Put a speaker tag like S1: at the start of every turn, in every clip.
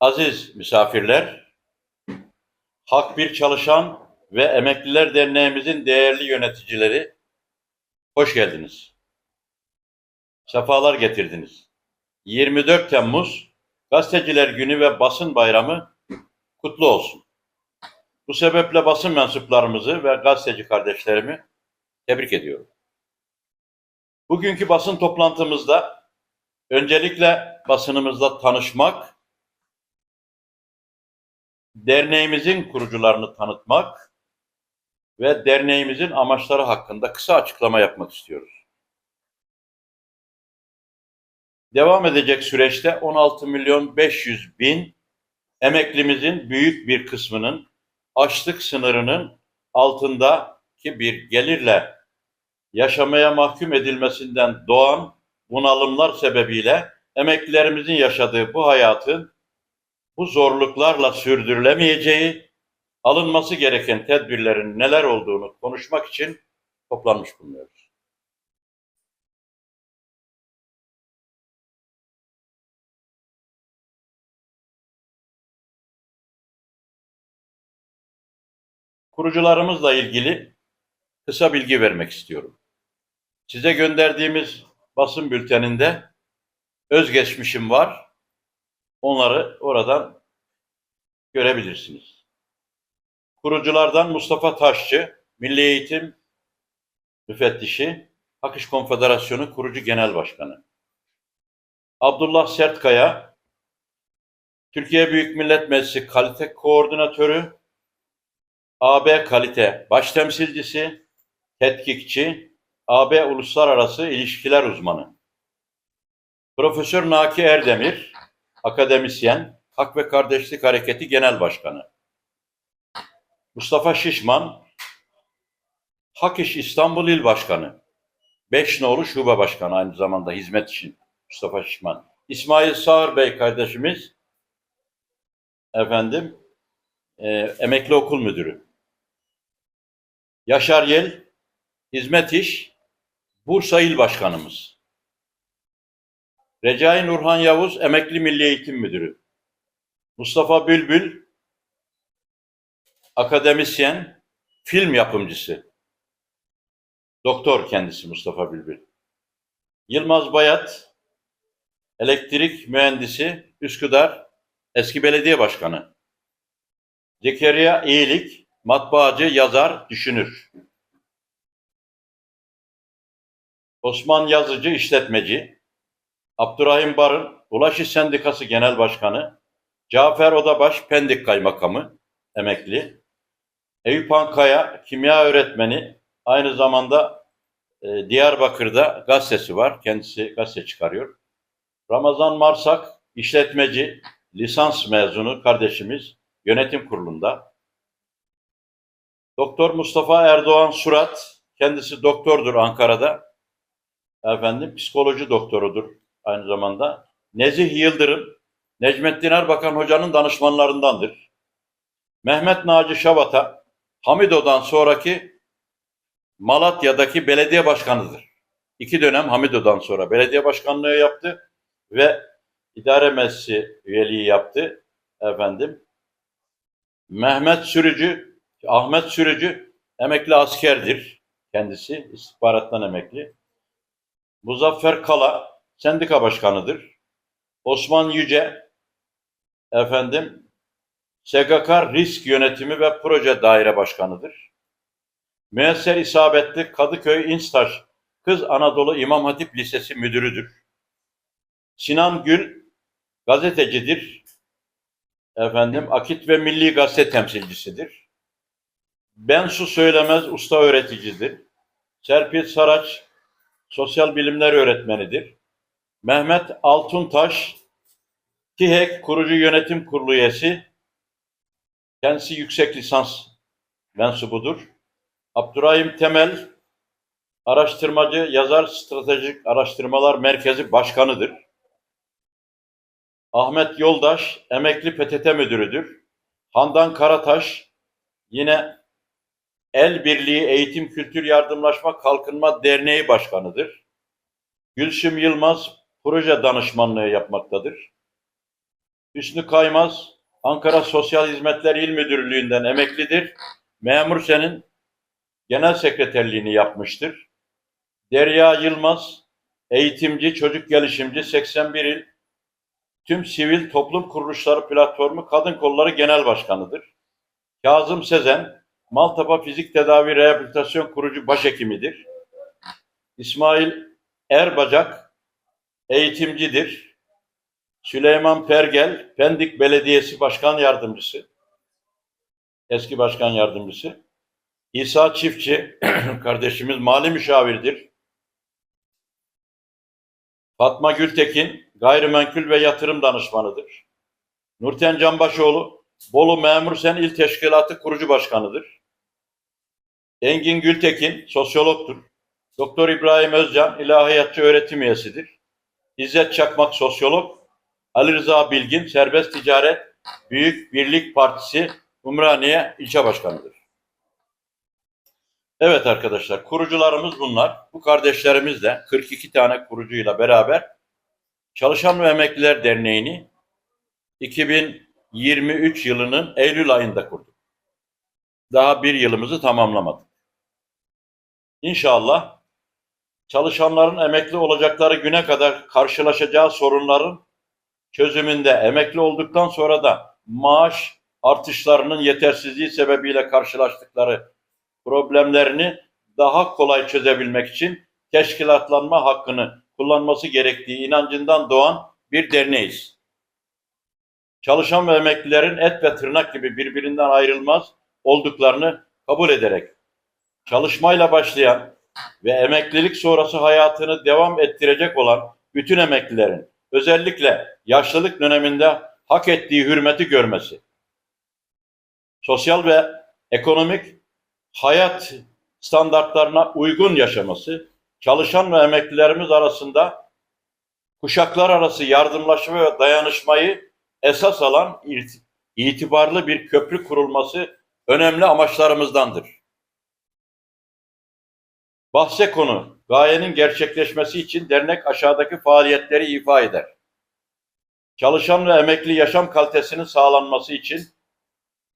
S1: Aziz misafirler, Hak Bir Çalışan ve Emekliler Derneğimizin değerli yöneticileri, hoş geldiniz. Sefalar getirdiniz. 24 Temmuz Gazeteciler Günü ve Basın Bayramı kutlu olsun. Bu sebeple basın mensuplarımızı ve gazeteci kardeşlerimi tebrik ediyorum. Bugünkü basın toplantımızda öncelikle basınımızla tanışmak, derneğimizin kurucularını tanıtmak ve derneğimizin amaçları hakkında kısa açıklama yapmak istiyoruz. Devam edecek süreçte 16 milyon 500 bin emeklimizin büyük bir kısmının açlık sınırının altındaki bir gelirle yaşamaya mahkum edilmesinden doğan bunalımlar sebebiyle emeklilerimizin yaşadığı bu hayatın bu zorluklarla sürdürülemeyeceği, alınması gereken tedbirlerin neler olduğunu konuşmak için toplanmış bulunuyoruz. Kurucularımızla ilgili kısa bilgi vermek istiyorum. Size gönderdiğimiz basın bülteninde özgeçmişim var. Onları oradan görebilirsiniz. Kuruculardan Mustafa Taşçı, Milli Eğitim Müfettişi, Hak Konfederasyonu Kurucu Genel Başkanı. Abdullah Sertkaya, Türkiye Büyük Millet Meclisi Kalite Koordinatörü, AB Kalite Baş Temsilcisi, Tetkikçi, AB Uluslararası İlişkiler Uzmanı. Profesör Naki Erdemir, akademisyen, Hak ve Kardeşlik Hareketi Genel Başkanı. Mustafa Şişman, Hak İş İstanbul İl Başkanı. Beş nolu Şube Başkanı aynı zamanda hizmet için Mustafa Şişman. İsmail Sağır Bey kardeşimiz, efendim, e, emekli okul müdürü. Yaşar Yel, hizmet iş, Bursa İl Başkanımız. Recai Nurhan Yavuz, Emekli Milli Eğitim Müdürü. Mustafa Bülbül, akademisyen, film yapımcısı. Doktor kendisi Mustafa Bülbül. Yılmaz Bayat, elektrik mühendisi, Üsküdar, eski belediye başkanı. Zekeriya İyilik, matbaacı, yazar, düşünür. Osman Yazıcı, işletmeci. Abdurrahim Barın, Ulaş İş Sendikası Genel Başkanı. Cafer Odabaş, Pendik Kaymakamı, emekli. Eyüp Ankaya, kimya öğretmeni. Aynı zamanda e, Diyarbakır'da gazetesi var. Kendisi gazete çıkarıyor. Ramazan Marsak, işletmeci, lisans mezunu kardeşimiz, yönetim kurulunda. Doktor Mustafa Erdoğan Surat, kendisi doktordur Ankara'da. Efendim, psikoloji doktorudur aynı zamanda. Nezih Yıldırım, Necmettin Erbakan Hoca'nın danışmanlarındandır. Mehmet Naci Şavata, Hamido'dan sonraki Malatya'daki belediye başkanıdır. İki dönem Hamido'dan sonra belediye başkanlığı yaptı ve idare meclisi üyeliği yaptı. Efendim, Mehmet Sürücü, Ahmet Sürücü emekli askerdir kendisi, istihbarattan emekli. Muzaffer Kala sendika başkanıdır. Osman Yüce efendim SGK Risk Yönetimi ve Proje Daire Başkanıdır. Müesser İsabetli Kadıköy İnstaş Kız Anadolu İmam Hatip Lisesi Müdürüdür. Sinan Gül gazetecidir. Efendim Akit ve Milli Gazete temsilcisidir. Bensu Söylemez usta öğreticidir. Serpil Saraç sosyal bilimler öğretmenidir. Mehmet Altuntaş TİHEK kurucu yönetim kurulu üyesi. Kendisi yüksek lisans mensubudur. Abdurrahim Temel araştırmacı, yazar stratejik araştırmalar merkezi başkanıdır. Ahmet Yoldaş emekli PTT müdürüdür. Handan Karataş yine El Birliği Eğitim Kültür Yardımlaşma Kalkınma Derneği Başkanıdır. Gülsüm Yılmaz proje danışmanlığı yapmaktadır. Hüsnü Kaymaz, Ankara Sosyal Hizmetler İl Müdürlüğü'nden emeklidir. Memur Sen'in genel sekreterliğini yapmıştır. Derya Yılmaz, eğitimci, çocuk gelişimci, 81 il Tüm Sivil Toplum Kuruluşları Platformu Kadın Kolları Genel Başkanıdır. Kazım Sezen, Maltepe Fizik Tedavi Rehabilitasyon Kurucu Başhekimidir. İsmail Erbacak, eğitimcidir. Süleyman Pergel, Pendik Belediyesi Başkan Yardımcısı, eski Başkan Yardımcısı. İsa Çiftçi, kardeşimiz mali müşavirdir. Fatma Gültekin, gayrimenkul ve yatırım danışmanıdır. Nurten Canbaşoğlu, Bolu Memur Sen İl Teşkilatı kurucu başkanıdır. Engin Gültekin, sosyologtur. Doktor İbrahim Özcan, ilahiyatçı öğretim üyesidir. İzzet Çakmak, sosyolog. Ali Rıza Bilgin, Serbest Ticaret Büyük Birlik Partisi Umraniye ilçe başkanıdır. Evet arkadaşlar, kurucularımız bunlar. Bu kardeşlerimiz de 42 tane kurucuyla beraber Çalışan ve Emekliler Derneği'ni 2023 yılının Eylül ayında kurduk. Daha bir yılımızı tamamlamadık. İnşallah çalışanların emekli olacakları güne kadar karşılaşacağı sorunların çözümünde emekli olduktan sonra da maaş artışlarının yetersizliği sebebiyle karşılaştıkları problemlerini daha kolay çözebilmek için teşkilatlanma hakkını kullanması gerektiği inancından doğan bir derneğiz. Çalışan ve emeklilerin et ve tırnak gibi birbirinden ayrılmaz olduklarını kabul ederek çalışmayla başlayan ve emeklilik sonrası hayatını devam ettirecek olan bütün emeklilerin özellikle yaşlılık döneminde hak ettiği hürmeti görmesi, sosyal ve ekonomik hayat standartlarına uygun yaşaması, çalışan ve emeklilerimiz arasında kuşaklar arası yardımlaşma ve dayanışmayı esas alan itibarlı bir köprü kurulması önemli amaçlarımızdandır. Bahse konu, gayenin gerçekleşmesi için dernek aşağıdaki faaliyetleri ifa eder. Çalışan ve emekli yaşam kalitesinin sağlanması için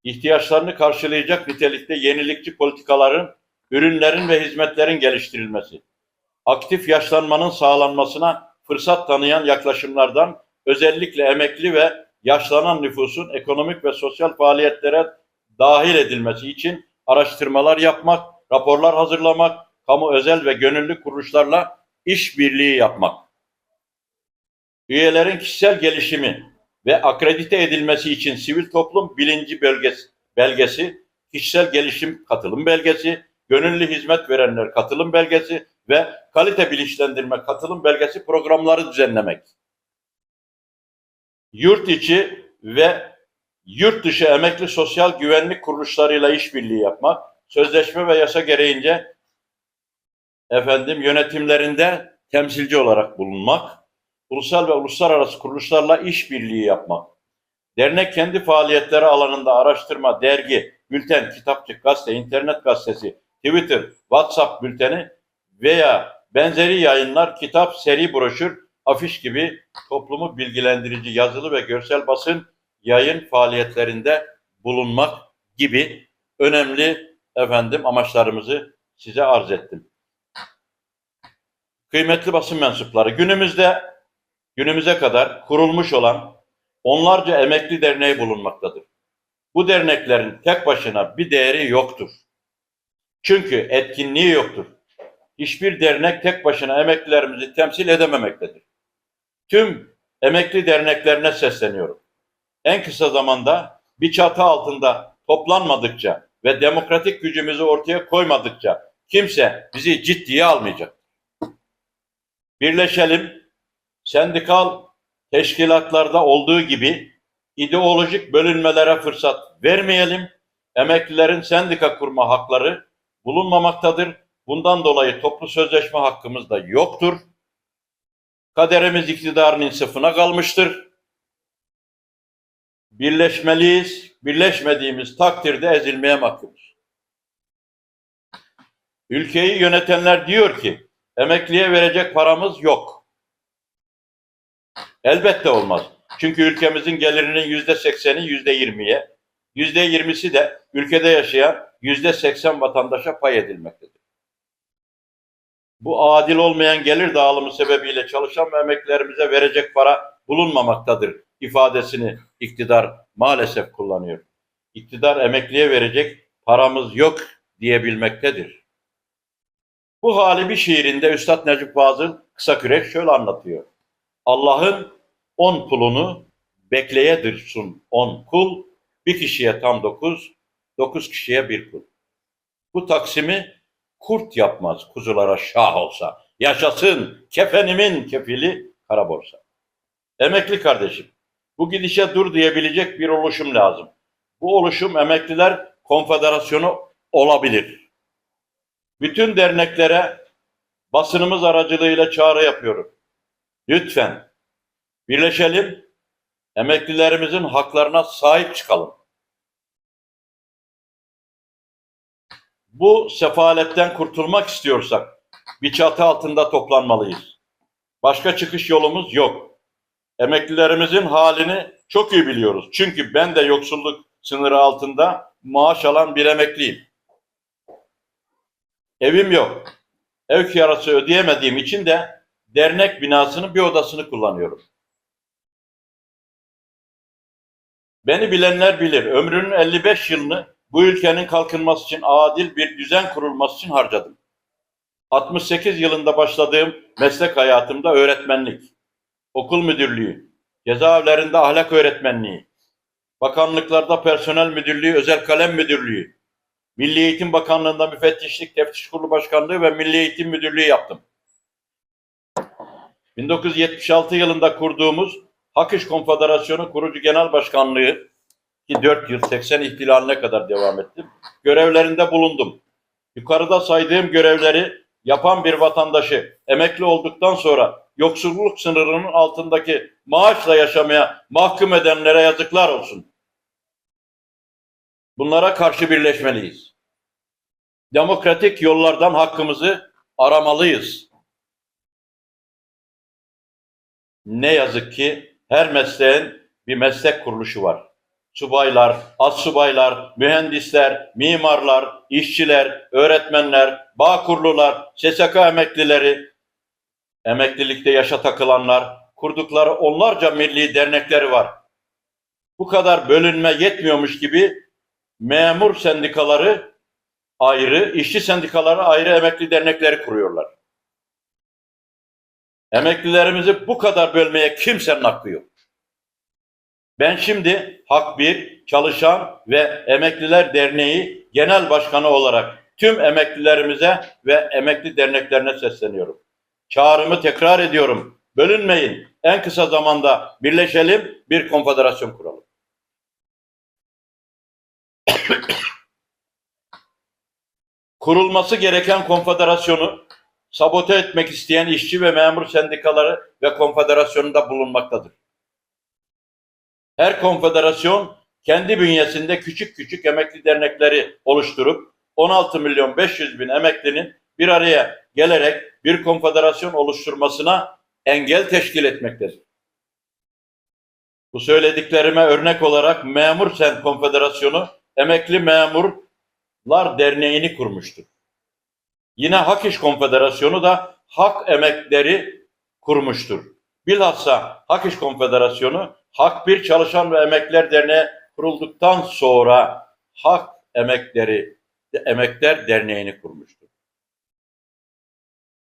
S1: ihtiyaçlarını karşılayacak nitelikte yenilikçi politikaların, ürünlerin ve hizmetlerin geliştirilmesi, aktif yaşlanmanın sağlanmasına fırsat tanıyan yaklaşımlardan özellikle emekli ve yaşlanan nüfusun ekonomik ve sosyal faaliyetlere dahil edilmesi için araştırmalar yapmak, raporlar hazırlamak, kamu özel ve gönüllü kuruluşlarla işbirliği yapmak. Üyelerin kişisel gelişimi ve akredite edilmesi için sivil toplum bilinci bölgesi, belgesi, kişisel gelişim katılım belgesi, gönüllü hizmet verenler katılım belgesi ve kalite bilinçlendirme katılım belgesi programları düzenlemek. Yurt içi ve yurt dışı emekli sosyal güvenlik kuruluşlarıyla işbirliği yapmak, sözleşme ve yasa gereğince efendim yönetimlerinde temsilci olarak bulunmak, ulusal ve uluslararası kuruluşlarla işbirliği yapmak. Dernek kendi faaliyetleri alanında araştırma, dergi, bülten, kitapçık, gazete, internet gazetesi, Twitter, WhatsApp bülteni veya benzeri yayınlar, kitap, seri broşür, afiş gibi toplumu bilgilendirici yazılı ve görsel basın yayın faaliyetlerinde bulunmak gibi önemli efendim amaçlarımızı size arz ettim. Kıymetli basın mensupları, günümüzde günümüze kadar kurulmuş olan onlarca emekli derneği bulunmaktadır. Bu derneklerin tek başına bir değeri yoktur. Çünkü etkinliği yoktur. Hiçbir dernek tek başına emeklilerimizi temsil edememektedir. Tüm emekli derneklerine sesleniyorum. En kısa zamanda bir çatı altında toplanmadıkça ve demokratik gücümüzü ortaya koymadıkça kimse bizi ciddiye almayacak. Birleşelim, sendikal teşkilatlarda olduğu gibi ideolojik bölünmelere fırsat vermeyelim. Emeklilerin sendika kurma hakları bulunmamaktadır. Bundan dolayı toplu sözleşme hakkımız da yoktur. Kaderimiz iktidarın insafına kalmıştır. Birleşmeliyiz. Birleşmediğimiz takdirde ezilmeye mahkumuz. Ülkeyi yönetenler diyor ki emekliye verecek paramız yok. Elbette olmaz. Çünkü ülkemizin gelirinin yüzde sekseni yüzde yirmiye, yüzde yirmisi de ülkede yaşayan yüzde seksen vatandaşa pay edilmektedir. Bu adil olmayan gelir dağılımı sebebiyle çalışan ve emeklilerimize verecek para bulunmamaktadır ifadesini iktidar maalesef kullanıyor. İktidar emekliye verecek paramız yok diyebilmektedir. Bu hali bir şiirinde Üstad Necip Fazıl Kısakürek şöyle anlatıyor. Allah'ın on kulunu bekleye dursun on kul, bir kişiye tam dokuz, dokuz kişiye bir kul. Bu taksimi kurt yapmaz kuzulara şah olsa. Yaşasın kefenimin kefili kara borsa. Emekli kardeşim, bu gidişe dur diyebilecek bir oluşum lazım. Bu oluşum Emekliler Konfederasyonu olabilir. Bütün derneklere basınımız aracılığıyla çağrı yapıyorum. Lütfen birleşelim, emeklilerimizin haklarına sahip çıkalım. Bu sefaletten kurtulmak istiyorsak bir çatı altında toplanmalıyız. Başka çıkış yolumuz yok. Emeklilerimizin halini çok iyi biliyoruz. Çünkü ben de yoksulluk sınırı altında maaş alan bir emekliyim. Evim yok. Ev kirası ödeyemediğim için de dernek binasının bir odasını kullanıyorum. Beni bilenler bilir. Ömrünün 55 yılını bu ülkenin kalkınması için adil bir düzen kurulması için harcadım. 68 yılında başladığım meslek hayatımda öğretmenlik, okul müdürlüğü, cezaevlerinde ahlak öğretmenliği, bakanlıklarda personel müdürlüğü, özel kalem müdürlüğü, Milli Eğitim Bakanlığı'nda müfettişlik, teftiş kurulu başkanlığı ve Milli Eğitim Müdürlüğü yaptım. 1976 yılında kurduğumuz Hak İş Konfederasyonu Kurucu Genel Başkanlığı ki 4 yıl 80 ihtilaline kadar devam ettim. Görevlerinde bulundum. Yukarıda saydığım görevleri yapan bir vatandaşı emekli olduktan sonra yoksulluk sınırının altındaki maaşla yaşamaya mahkum edenlere yazıklar olsun. Bunlara karşı birleşmeliyiz. Demokratik yollardan hakkımızı aramalıyız. Ne yazık ki her mesleğin bir meslek kuruluşu var. Subaylar, astsubaylar, mühendisler, mimarlar, işçiler, öğretmenler, bağkurlular, SSK emeklileri, emeklilikte yaşa takılanlar, kurdukları onlarca milli dernekleri var. Bu kadar bölünme yetmiyormuş gibi memur sendikaları ayrı, işçi sendikaları ayrı emekli dernekleri kuruyorlar. Emeklilerimizi bu kadar bölmeye kimsenin hakkı yok. Ben şimdi Hak Bir Çalışan ve Emekliler Derneği Genel Başkanı olarak tüm emeklilerimize ve emekli derneklerine sesleniyorum. Çağrımı tekrar ediyorum. Bölünmeyin. En kısa zamanda birleşelim, bir konfederasyon kuralım. Kurulması gereken konfederasyonu sabote etmek isteyen işçi ve memur sendikaları ve konfederasyonunda bulunmaktadır. Her konfederasyon kendi bünyesinde küçük küçük emekli dernekleri oluşturup 16 milyon 500 bin emeklinin bir araya gelerek bir konfederasyon oluşturmasına engel teşkil etmektedir. Bu söylediklerime örnek olarak Memur Sen Konfederasyonu Emekli Memurlar Derneği'ni kurmuştur. Yine Hak İş Konfederasyonu da Hak Emekleri kurmuştur. Bilhassa Hak İş Konfederasyonu Hak Bir Çalışan ve Emekler Derneği kurulduktan sonra Hak Emekleri Emekler Derneği'ni kurmuştur.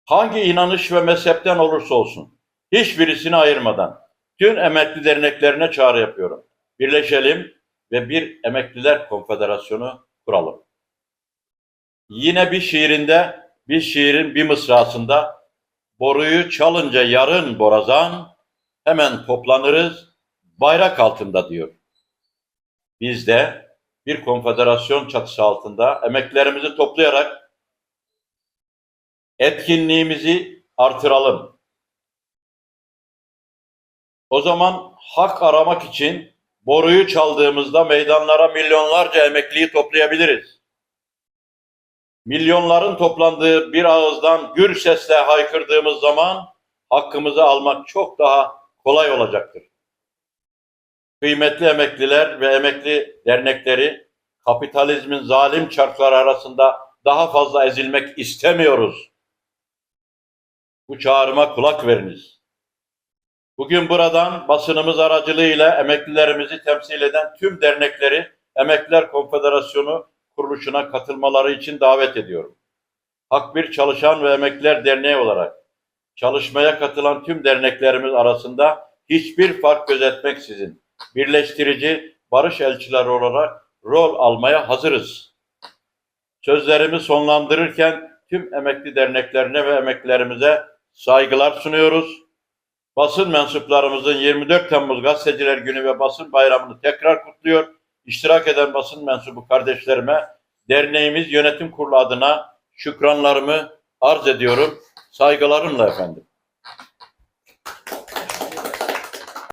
S1: Hangi inanış ve mezhepten olursa olsun hiçbirisini ayırmadan tüm emekli derneklerine çağrı yapıyorum. Birleşelim ve bir emekliler konfederasyonu kuralım. Yine bir şiirinde, bir şiirin bir mısrasında boruyu çalınca yarın borazan hemen toplanırız bayrak altında diyor. Biz de bir konfederasyon çatısı altında emeklerimizi toplayarak etkinliğimizi artıralım. O zaman hak aramak için boruyu çaldığımızda meydanlara milyonlarca emekliyi toplayabiliriz. Milyonların toplandığı bir ağızdan gür sesle haykırdığımız zaman hakkımızı almak çok daha kolay olacaktır. kıymetli emekliler ve emekli dernekleri kapitalizmin zalim çarkları arasında daha fazla ezilmek istemiyoruz. Bu çağrıma kulak veriniz. Bugün buradan basınımız aracılığıyla emeklilerimizi temsil eden tüm dernekleri Emekliler Konfederasyonu kuruluşuna katılmaları için davet ediyorum. Hak Bir Çalışan ve Emekliler Derneği olarak çalışmaya katılan tüm derneklerimiz arasında hiçbir fark gözetmeksizin birleştirici barış elçileri olarak rol almaya hazırız. Sözlerimi sonlandırırken tüm emekli derneklerine ve emeklilerimize saygılar sunuyoruz. Basın mensuplarımızın 24 Temmuz Gazeteciler Günü ve Basın Bayramı'nı tekrar kutluyor. İştirak eden basın mensubu kardeşlerime derneğimiz yönetim kurulu adına şükranlarımı arz ediyorum. Saygılarımla efendim.